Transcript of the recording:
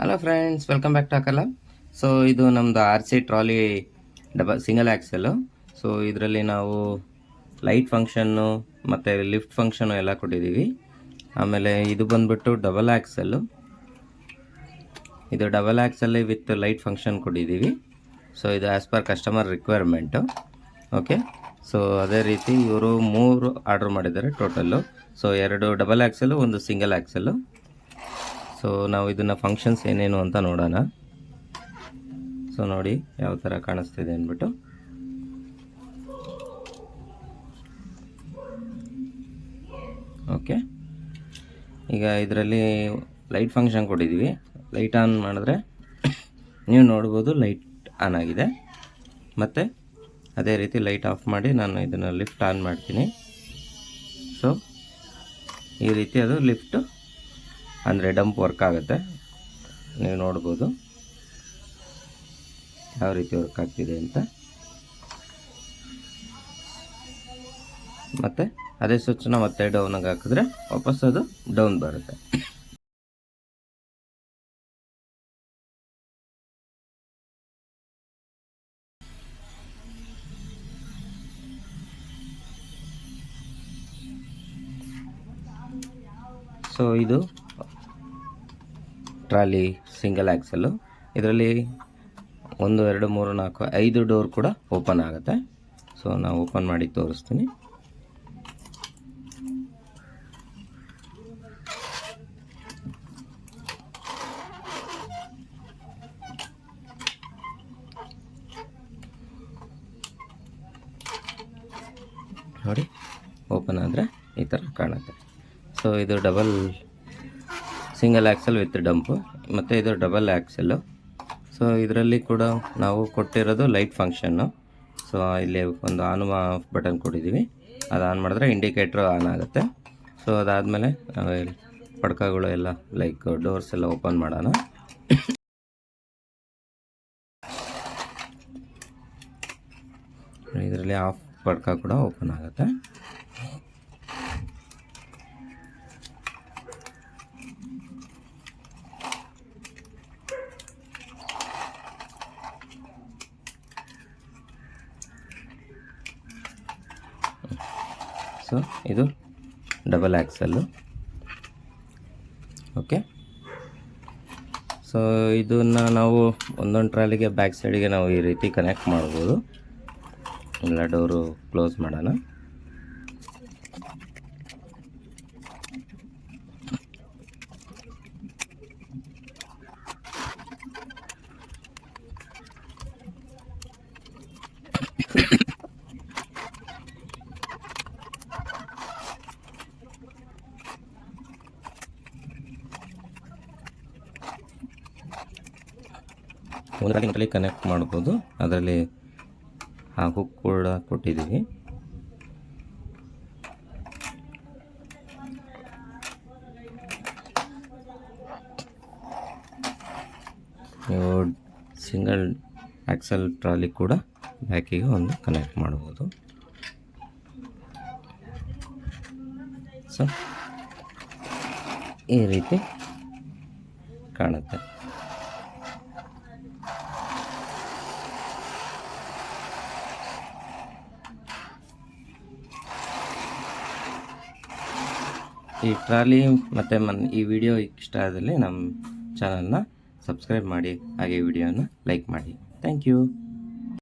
Hello friends welcome back to ಹಾಕಲ್ಲ so ಇದು ನಮ್ಮದು R C trolley double single axle so ಇದರಲ್ಲಿ ನಾವು ಲೈಟ್ ಫಂಕ್ಷನ್ನು ಮತ್ತು ಲಿಫ್ಟ್ ಫಂಕ್ಷನು ಎಲ್ಲ ಕೊಟ್ಟಿದ್ದೀವಿ. ಆಮೇಲೆ ಇದು ಬಂದ್ಬಿಟ್ಟು ಡಬಲ್ ಆ್ಯಕ್ಸೆಲ್ಲು ಇದು ಡಬಲ್ ಆ್ಯಕ್ಸಲ್ಲಿ ವಿತ್ ಲೈಟ್ ಫಂಕ್ಷನ್ ಕೊಟ್ಟಿದ್ದೀವಿ. ಸೊ ಇದು as per customer requirement okay so ಅದೇ ರೀತಿ ಇವರು ಮೂರು ಆರ್ಡ್ರ್ ಮಾಡಿದ್ದಾರೆ ಟೋಟಲ್ಲು ಸೊ ಎರಡು ಡಬಲ್ ಆ್ಯಕ್ಸೆಲ್ಲು ಒಂದು ಸಿಂಗಲ್ ಆ್ಯಕ್ಸೆಲ್ಲು ಸೊ ನಾವು ಇದನ್ನು ಫಂಕ್ಷನ್ಸ್ ಏನೇನು ಅಂತ ನೋಡೋಣ. ಸೊ ನೋಡಿ ಯಾವ ಥರ ಕಾಣಿಸ್ತಿದೆ ಅಂದ್ಬಿಟ್ಟು. ಓಕೆ ಈಗ ಇದರಲ್ಲಿ ಲೈಟ್ ಫಂಕ್ಷನ್ ಕೊಟ್ಟಿದ್ದೀವಿ ಲೈಟ್ ಆನ್ ಮಾಡಿದ್ರೆ ನೀವು ನೋಡ್ಬೋದು ಲೈಟ್ ಆನ್ ಆಗಿದೆ. ಮತ್ತು ಅದೇ ರೀತಿ ಲೈಟ್ ಆಫ್ ಮಾಡಿ ನಾನು ಇದನ್ನು ಲಿಫ್ಟ್ ಆನ್ ಮಾಡ್ತೀನಿ. ಸೊ ಈ ರೀತಿ ಅದು ಲಿಫ್ಟು ಅಂದರೆ ಡಂಪ್ ವರ್ಕ್ ಆಗುತ್ತೆ. ನೀವು ನೋಡ್ಬೋದು. ಯಾವ ರೀತಿ ವರ್ಕ್ ಆಗ್ತಿದೆ ಅಂತ. ಮತ್ತೆ ಅದೇ ಸ್ವಿಚ್ನ ಮತ್ತೆ ಡೌನಾಗಿ ಹಾಕಿದ್ರೆ ವಾಪಸ್ ಅದು ಡೌನ್ ಬರುತ್ತೆ. ಸೊ ಇದು ಟ್ರಾಲಿ ಸಿಂಗಲ್ ಆ್ಯಕ್ಸಲ್ಲು ಇದರಲ್ಲಿ ಒಂದು, ಎರಡು, ಮೂರು, ನಾಲ್ಕು, ಐದು ಡೋರ್ ಕೂಡ ಓಪನ್ ಆಗುತ್ತೆ. ಸೊ, ನಾವು ಓಪನ್ ಮಾಡಿ ತೋರಿಸ್ತೀನಿ. ನೋಡಿ, ಓಪನ್ ಆದರೆ ಈ ಥರ ಕಾಣುತ್ತೆ. ಸೊ, ಇದು double single axle with dump, ಮತ್ತು ಇದು ಡಬಲ್ ಆ್ಯಕ್ಸಲ್ಲು ಸೊ ಇದರಲ್ಲಿ ಕೂಡ ನಾವು ಕೊಟ್ಟಿರೋದು ಲೈಟ್ ಫಂಕ್ಷನ್ನು. ಸೊ ಇಲ್ಲಿ ಒಂದು ಆನ್ ಆಫ್ ಬಟನ್ ಕೊಟ್ಟಿದ್ದೀವಿ. ಅದು ಆನ್ ಮಾಡಿದ್ರೆ ಇಂಡಿಕೇಟ್ರು ಆನ್ ಆಗುತ್ತೆ. ಸೊ ಅದಾದಮೇಲೆ ಪಡ್ಕಗಳು ಎಲ್ಲ ಲೈಕ್ ಡೋರ್ಸ್ ಎಲ್ಲ ಓಪನ್ ಮಾಡೋಣ. ಇದರಲ್ಲಿ ಆಫ್ ಪಡ್ಕ ಕೂಡ ಓಪನ್ ಆಗುತ್ತೆ. ಸೊ ಇದು ಡಬಲ್ ಆ್ಯಕ್ಸಲ್ಲು ಓಕೆ ಸೊ ಇದನ್ನು ನಾವು ಒಂದೊಂದು ಟ್ರಾಲಿಗೆ ಬ್ಯಾಕ್ ಸೈಡಿಗೆ ನಾವು ಈ ರೀತಿ ಕನೆಕ್ಟ್ ಮಾಡ್ಬೋದು. ಎಲ್ಲ ಡೋರು ಕ್ಲೋಸ್ ಮಾಡೋಣ. ಒಂದು ಗಂಟೆಲಿ ಕನೆಕ್ಟ್ ಮಾಡ್ಬೋದು. ಅದರಲ್ಲಿ ಆ ಹುಕ್ ಕೂಡ ಕೊಟ್ಟಿದ್ದೀವಿ. ನೀವು ಸಿಂಗಲ್ ಆಕ್ಸಲ್ ಟ್ರಾಲಿ ಕೂಡ ಬ್ಯಾಕಿಗೆ ಒಂದು ಕನೆಕ್ಟ್ ಮಾಡ್ಬೋದು. ಸೊ ಈ ರೀತಿ ಕಾಣುತ್ತೆ. ಈ ಟ್ರಾಲಿ ಮತ್ತು ಮನ್ ಈ ವಿಡಿಯೋ ಇಷ್ಟ ಆದಲ್ಲಿ ನಮ್ಮ ಚಾನಲ್ನ ಸಬ್ಸ್ಕ್ರೈಬ್ ಮಾಡಿ ಹಾಗೆ ವಿಡಿಯೋನ ಲೈಕ್ ಮಾಡಿ. Thank you.